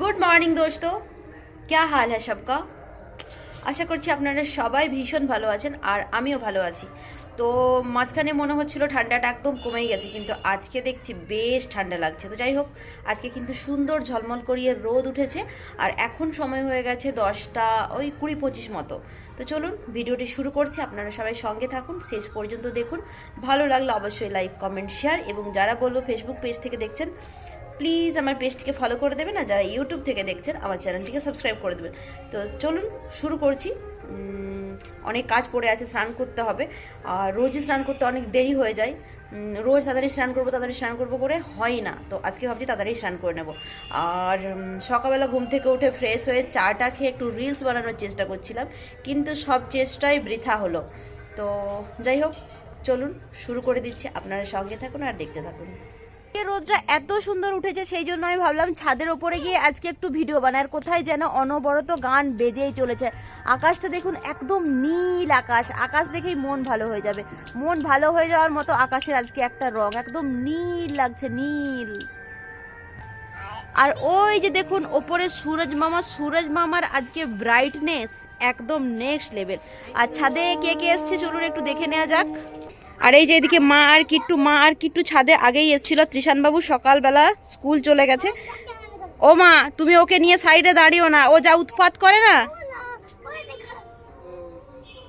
Good morning দোস্ত ক্যা হাল হ্যাঁ সবকা আশা করছি আপনারা সবাই ভীষণ ভালো আছেন আর আমিও ভালো আছি। তো মাঝখানে মনে হচ্ছিল ঠান্ডাটা একদম কমেই গেছে, কিন্তু আজকে দেখছি বেশ ঠান্ডা লাগছে। তো যাই হোক, আজকে কিন্তু সুন্দর ঝলমল করিয়ে রোদ উঠেছে আর এখন সময় হয়ে গেছে দশটা, ওই কুড়ি পঁচিশ মতো। তো চলুন, ভিডিওটি শুরু করছি। আপনারা সবাই সঙ্গে থাকুন, শেষ পর্যন্ত দেখুন। ভালো লাগলে অবশ্যই লাইক, কমেন্ট, শেয়ার এবং যারা বলব ফেসবুক পেজ থেকে দেখছেন প্লিজ আমার পেজটিকে ফলো করে দেবেন আর যারা ইউটিউব থেকে দেখছেন, আমার চ্যানেলটিকে সাবস্ক্রাইব করে দেবেন। তো চলুন শুরু করছি। অনেক কাজ পড়ে আছে, স্নান করতে হবে। আর রোজই স্নান করতে অনেক দেরি হয়ে যায়। রোজ তাড়াতাড়ি স্নান করব, তাড়াতাড়ি স্নান করব করে হয় না। তো আজকে ভাবছি তাড়াতাড়ি স্নান করে নেব। আর সকালবেলা ঘুম থেকে উঠে ফ্রেশ হয়ে চাটা খেয়ে একটু রিলস বানানোর চেষ্টা করছিলাম, কিন্তু সব চেষ্টাই বৃথা হলো। তো যাই হোক, চলুন শুরু করে দিচ্ছি। আপনারা সঙ্গে থাকুন আর দেখতে থাকুন। রোদটা এত সুন্দর উঠেছে, সেই জন্য আমি ভাবলাম ছাদের ওপরে গিয়ে আজকে একটু ভিডিও বানাই। আর কোথায় যেন অনবরত গান বেজেই চলেছে। আকাশটা দেখুন একদম নীল আকাশ। আকাশ দেখেই মন ভালো হয়ে যাবে। মন ভালো হয়ে যাওয়ার মতো আকাশের আজকে একটা রং। একদম নীল লাগছে, নীল। আর ওই যে দেখুন, ওপরে সুরজ মামা, সুরজ মামার আজকে ব্রাইটনেস একদম নেক্সট লেভেল আর ছাদে কে কে এসছে, চলুন একটু দেখে নেওয়া যাক। আর এই যে এদিকে মা আর কিট্টু মা আর কিট্টু ছাদে আগেই এসেছিল। ত্রিশানবাবু সকালবেলা স্কুল চলে গেছে। ও মা তুমি ওকে নিয়ে সাইডে দাঁড়িও না। ও যা উৎপাত করে না।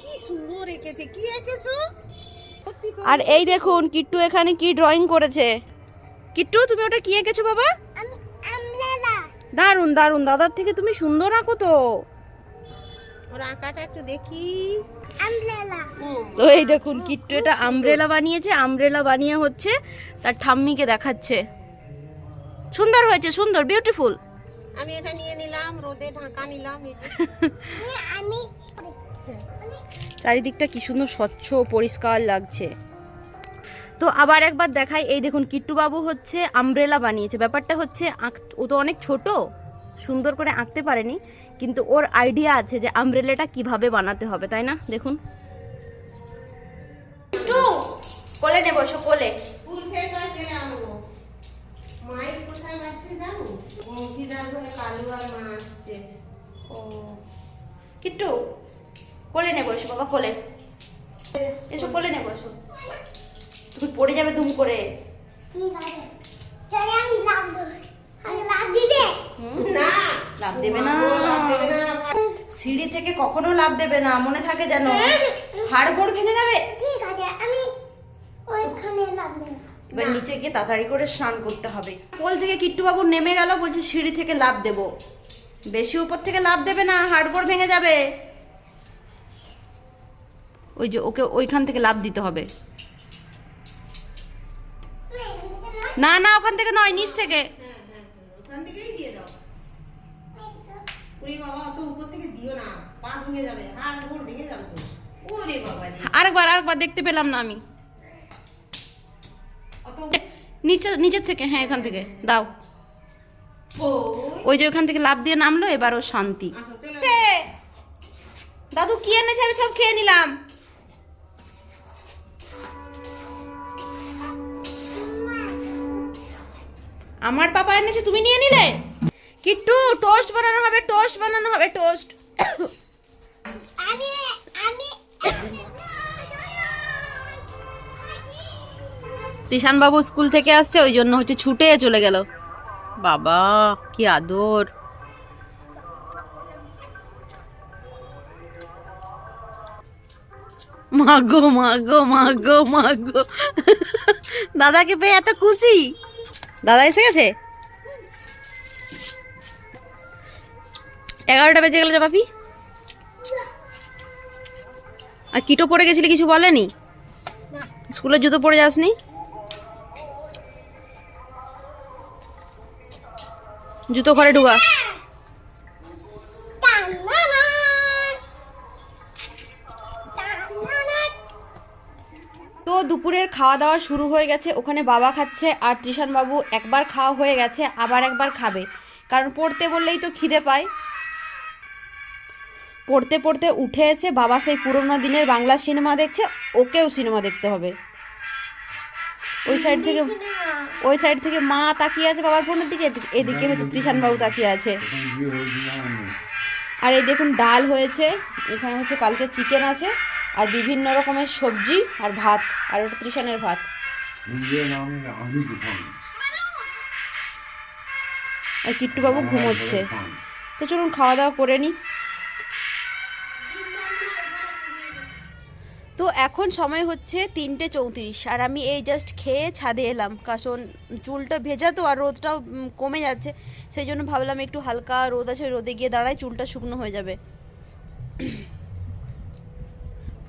কি সুন্দর এঁকেছে কি এঁকেছো? আর এই দেখুন কিট্টু এখানে কি ড্রয়িং করেছে। কিট্টু তুমি ওটা কি এঁকেছো বাবা? দারুণ দারুণ দাদার থেকে তুমি সুন্দর আঁকো তো। ওর আঁকাটা একটু দেখি। তো এই দেখুন কিট্টু এটা আমব্রেলা বানিয়েছে আমব্রেলা বানিয়ে হচ্ছে তার ঠাম্মিকে দেখাচ্ছে। সুন্দর হয়েছে সুন্দর বিউটিফুল আমি এটা নিয়ে নিলাম রোদে ঢাকা নিলাম আমি চারিদিকটা কি সুন্দর স্বচ্ছ পরিষ্কার লাগছে। তো আবার একবার দেখাই এই দেখুন কিট্টু বাবু হচ্ছে আমব্রেলা বানিয়েছে। ব্যাপারটা হচ্ছে আঁক- ও তো অনেক ছোট সুন্দর করে আঁকতে পারেনি। কিন্তু ওর আইডিয়া আছে যে আমব্রেলাটা কীভাবে বানাতে হবে তাই না? দেখুন। কিট্টু কোলে নেব বসো কোলে। ফুল সেই গাছ গেলে আনব? মায়ের কোথায় যাচ্ছে জানো? অঙ্কিদার ঘরে কালু আর মা আসছে। ও। কিট্টু কোলে নেব এসো বাবা কোলে। এসো কোলে নেব এসো। তুমি পড়ে যাবে দুম করে। না লাভ দেবে? না। সিঁড়ি থেকে কখনো লাভ দেবে না মনে থাকে যেন হাড়গোড় ভেঙে যাবে। এবার নিচে গিয়ে তাড়াতাড়ি করে স্নান করতে হবে। কোল থেকে কিট্টু বাবু নেমে গেল বলছে সিঁড়ি থেকে লাভ দেব। বেশি উপর থেকে লাভ দেবে না হাড়গোড় ভেঙে যাবে। ওই যে ওকে ওইখান থেকে লাভ দিতে হবে। না না ওখান থেকে নয় নিচ থেকে। ওখান থেকেই দিয়ে দাও। ওরে বাবা অত উপর থেকে দিও না পা ভেঙে যাবে হাড় গোড় ভেঙে যাবে তো। ওরে বাবা আরেকবার আরেকবার দেখতে পেলাম না আমি। নিচে নিচের থেকে হ্যাঁ এখান থেকে দাও। ওই। ওই যে ওখান থেকে লাভ দিয়ে নামলো এবার ও শান্তি দাদু কি এনেছে? আমি সব খেয়ে নিলাম। আমার পাপা এনেছে তুমি নিয়ে নিলে? কিট্টু টোস্ট বানানো হবে টোস্ট বানানো হবে টোস্ট আমি ত্রিশান বাবু স্কুল থেকে আসছে ওই জন্য হচ্ছে ছুটে চলে গেল। বাবা কি আদর। মাগো মাগো মাগো মাগো দাদাকে পেয়ে এত খুশি? দাদা এসে গেছে? এগারোটা বেজে গেল যে বাপি আর কিটো পরে গেছিলি কিছু বলেনি? স্কুলে জুতো পরে যাসনি? জুতো ঘরে ঢুকা। দুপুরের খাওয়া দাওয়া শুরু হয়ে গেছে। ওখানে বাবা খাচ্ছে আর বাবু একবার খাওয়া হয়ে গেছে আবার একবার খাবে। কারণ পড়তে বললেই তো খিদে পায়। পড়তে পড়তে উঠে এসে বাবা সেই পুরোনো দিনের বাংলা সিনেমা দেখছে ওকেও সিনেমা দেখতে হবে। ওই সাইড থেকে ওই সাইড থেকে মা তাকিয়ে আছে বাবার ফোনের দিকে এদিকে- হচ্ছে ত্রিশান বাবু তাকিয়ে আছে। আর এই দেখুন ডাল হয়েছে এখানে হচ্ছে কালকে চিকেন আছে। আর বিভিন্ন রকমের সবজি আর ভাত আর ওটা ত্রিশানের ভাত। আর কিট্টু বাবু ঘুমোচ্ছে। তো চলুন খাওয়া দাওয়া করে নিই তো এখন সময় হচ্ছে তিনটে চৌত্রিশ আর আমি এই জাস্ট খেয়ে ছাদে এলাম। কারণ চুলটা ভেজা তো আর রোদটাও কমে যাচ্ছে। সেই জন্য ভাবলাম একটু হালকা রোদ আছে রোদে গিয়ে দাঁড়ায় চুলটা শুকনো হয়ে যাবে।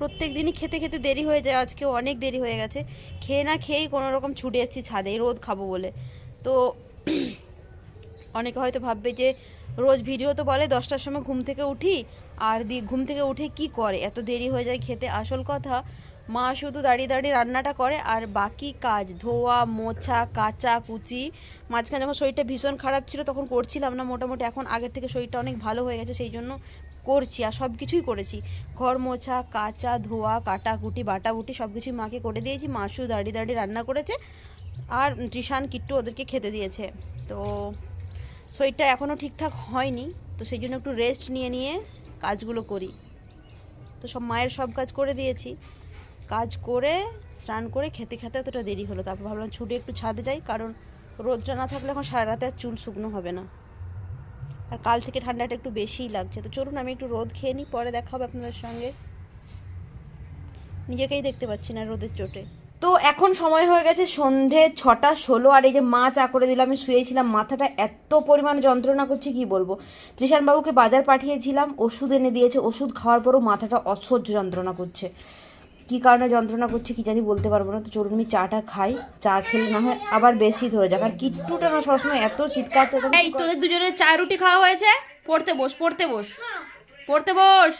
প্রত্যেক দিনই খেতে খেতে দেরি হয়ে যায় আজকে অনেক দেরি হয়ে গেছে। খেয়ে না খেয়েই কোনো রকম ছুটে এসেছি ছাদে, রোদ খাব বলে। তো অনেকে হয়তো ভাববে যে রোজ ভিডিও তো বলে দশটার সময় ঘুম থেকে উঠি, আর দি, ঘুম থেকে উঠে কি করে? এত দেরি হয়ে যায় খেতে? আসল কথা, মা শুধু দাঁড়িয়ে দাঁড়িয়ে রান্নাটা করে, আর বাকি কাজ, ধোয়া, মোছা, কাচা, কুচি, মাঝখানে যখন শরীরটা ভীষণ খারাপ ছিল তখন করছিলাম না মোটামুটি, এখন আগের থেকে শরীরটা অনেক ভালো হয়ে গেছে, সেই জন্য করছি আর সব কিছুই করেছি। ঘর মোছা, কাচা ধোয়া, কাটাকুটি বাটাবুটি সব কিছুই মাকে করে দিয়েছি। মাসু দাঁড়িয়ে দাঁড়িয়ে রান্না করেছে আর ত্রিশান কিট্টু ওদেরকে খেতে দিয়েছে। তো শরীরটা এখনও ঠিকঠাক হয়নি, তো সেই জন্য একটু রেস্ট নিয়ে নিয়ে কাজগুলো করি। তো সব মায়ের সব কাজ করে দিয়েছি। কাজ করে, স্নান করে খেতে খেতে এতটা দেরি হলো। তারপর ভাবলাম ছুটে একটু ছাদে যাই, কারণ রোদটা না থাকলে এখন সারা রাতে আর চুল শুকনো হবে না। আর কাল থেকে ঠান্ডাটা একটু বেশিই লাগছে। তো চলুন আমি একটু রোদ খেয়ে নিই, পরে দেখা হবে আপনাদের সঙ্গে। নিজেকেই দেখতে পাচ্ছি না রোদের চোটে। তো এখন সময় হয়ে গেছে সন্ধে ছটা ষোলো, আর এই যে মা চা করে দিল, আমি শুয়েছিলাম, মাথাটা এত পরিমাণে যন্ত্রণা করছে, কি বলব? ত্রিশান বাবুকে বাজার পাঠিয়েছিলাম, ওষুধ এনে দিয়েছে, ওষুধ খাওয়ার পরও মাথাটা অসহ্য যন্ত্রণা করছে। কি কারণে যন্ত্রণা করছে কি জানি বলতে পারব না। তো চলুন আমি চাটা খাই চা খেলে না হয় আবার বেশি ধরে যাক। আর কিট্টুটা না সবসময় এত চিৎকার এই তোদের দুজনের চা রুটি খাওয়া হয়েছে? পড়তে বস পড়তে বস। পড়তে বস।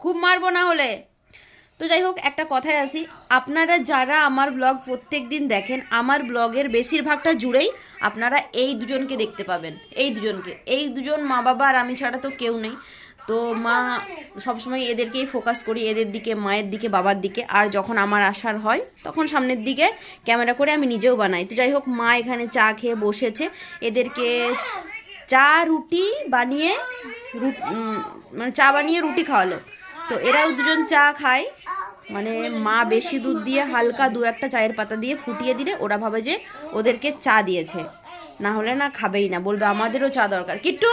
খুব মারবো না হলে। তো যাই হোক একটা কথায় আসি। আপনারা যারা আমার ব্লগ প্রত্যেক দিন দেখেন আমার ব্লগের বেশিরভাগটা জুড়েই আপনারা এই দুজনকে দেখতে পাবেন। এই দুজনকে। এই দুজন মা বাবা আর আমি ছাড়া তো কেউ নেই। তো মা সবসময় এদেরকেই ফোকাস করি, এদের দিকে, মায়ের দিকে, বাবার দিকে। আর যখন আমার আসার হয়, তখন সামনের দিকে ক্যামেরা করে আমি নিজেও বানাই। তো যাই হোক মা এখানে চা খেয়ে বসেছে। এদেরকে চা, রুটি বানিয়ে মানে চা বানিয়ে রুটি খাওয়ালো। তো এরাও দুজন চা খায়। মানে মা বেশি দুধ দিয়ে হালকা দু একটা চায়ের পাতা দিয়ে ফুটিয়ে দিলে ওরা ভাবে যে ওদেরকে চা দিয়েছে। না হলে না খাবেই না, বলবে আমাদেরও চা দরকার। কিট্টু,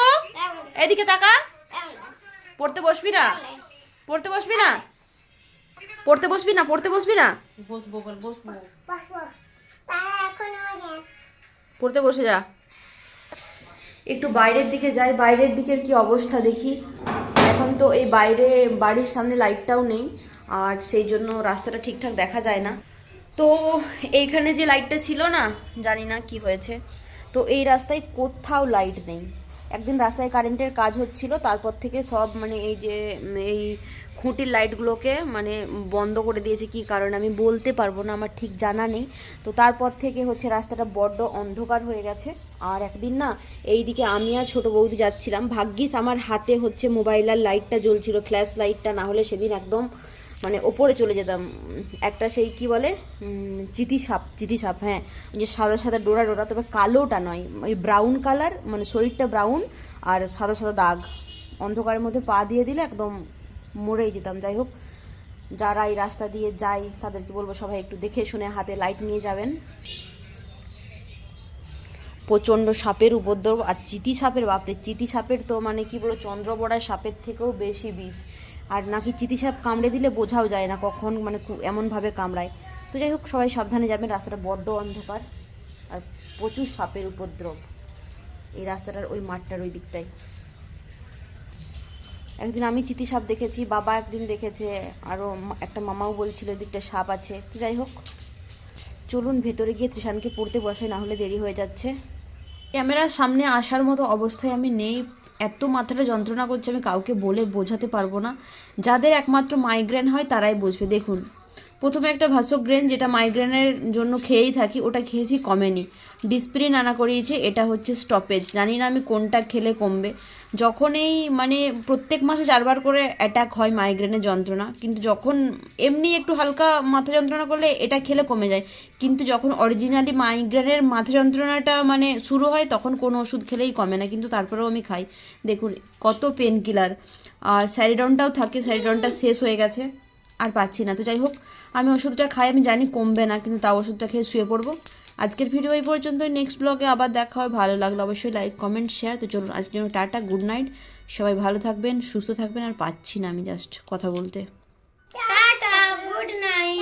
এদিকে তাকা। পড়তে বসবি না? পড়তে বসবি না? পড়তে বসবি না? পড়তে বসবি না? বসবো বল বসবো। পড়তে বসে যা। একটু বাইরের দিকে যাই। বাইরের দিকের কি অবস্থা দেখি। এখন তো এই বাইরে বাড়ির সামনে লাইটটাও নেই। আর সেই জন্য রাস্তাটা ঠিকঠাক দেখা যায় না। তো এইখানে যে লাইটটা ছিল না জানি না কি হয়েছে। তো এই রাস্তায় কোথাও লাইট নেই। একদিন রাস্তায় কারেন্টের কাজ হচ্ছিল, তারপর থেকে সব মানে এই যে এই খুঁটির লাইটগুলোকে মানে বন্ধ করে দিয়েছে কি কারণে আমি বলতে পারব না, আমার ঠিক জানা নেই। তো তারপর থেকে হচ্ছে রাস্তাটা বড্ড অন্ধকার হয়ে গেছে। আর একদিন না, এইদিকে আমি আর ছোট বৌদি যাচ্ছিলাম। ভাগ্যিস আমার হাতে হচ্ছে মোবাইল আর লাইটটা জ্বলছিল, ফ্ল্যাশ লাইটটা, না হলে সেদিন একদম মানে ওপরে চলে যেতাম। একটা সেই কি বলে? চিতি সাপ চিতি সাপ হ্যাঁ। যে সাদা সাদা ডোরা ডোরা, তবে কালোটা নয়, ওই ব্রাউন কালার মানে শরীরটা ব্রাউন আর সাদা সাদা দাগ। অন্ধকারের মধ্যে পা দিয়ে দিলে একদম মরেই যেতাম। যাই হোক, যারা এই রাস্তা দিয়ে যায়, তাদেরকে বলব সবাই একটু দেখে শুনে হাতে লাইট নিয়ে যাবেন। প্রচণ্ড সাপের উপদ্রব, আর চিতি সাপের, বাপরে চিতি সাপের তো মানে কি বলব, চন্দ্রবড়ায় সাপের থেকেও বেশি বিষ। আর নাকি চিতি সাপ কামড়ে দিলে বোঝাও যায় না কখন মানে খুব এমনভাবে কামড়ায়। তো যাই হোক, সবাই সাবধানে যাবেন, রাস্তাটা বড্ড অন্ধকার আর প্রচুর সাপের উপদ্রব। এই রাস্তাটার ওই মাঠটার ওই দিকটায় একদিন আমি চিতি সাপ দেখেছি, বাবা একদিন দেখেছে আরও একটা মামাও বলছিল ওই দিকটা সাপ আছে। তো যাই হোক, চলুন ভেতরে গিয়ে ত্রিশানকে পড়তে বসাই, না হলে দেরি হয়ে যাচ্ছে। ক্যামেরার সামনে আসার মতো অবস্থায় আমি নেই এত মাথাটা যন্ত্রণা করছে, আমি কাউকে বলে বোঝাতে পারব না। যাদের একমাত্র মাইগ্রেন হয়, তারাই বুঝবে। দেখুন, প্রথমে একটা ভাসোগ্রেন যেটা মাইগ্রেনের জন্য খেয়েই থাকি, ওটা খেয়েছি কমেনি। ডিসপ্রিন আনা করিয়েছে, এটা হচ্ছে স্টপেজ জানি না আমি কোনটা খেলে কমবে। যখন এই মানে প্রত্যেক মাসে চারবার করে অ্যাটাক হয় মাইগ্রেনের যন্ত্রণা, কিন্তু যখন এমনি একটু হালকা মাথা যন্ত্রণা করলে এটা খেলে কমে যায়। কিন্তু যখন অরিজিনালি মাইগ্রেনের মাথা যন্ত্রণাটা মানে শুরু হয়, তখন কোনো ওষুধ খেলেই কমে না, কিন্তু তারপরেও আমি খাই। দেখুন, কত পেন কিলার আর স্যারিডনটাও থাকে স্যারিডনটা শেষ হয়ে গেছে, আর পাচ্ছি না। তো যাই হোক, আমি ওষুধটা খাই, আমি জানি কমবে না, কিন্তু তাও ওষুধটা খেয়ে শুয়ে পড়ব। আজকের ভিডিও এই পর্যন্ত নেক্সট ব্লগে আবার দেখা হয়। ভালো লাগল অবশ্যই লাইক কমেন্ট শেয়ার তো চলুন, আজকের জন্য টাটা গুড নাইট সবাই ভালো থাকবেন, সুস্থ থাকবেন, আর পাচ্ছি না আমি জাস্ট কথা বলতে। Tata good night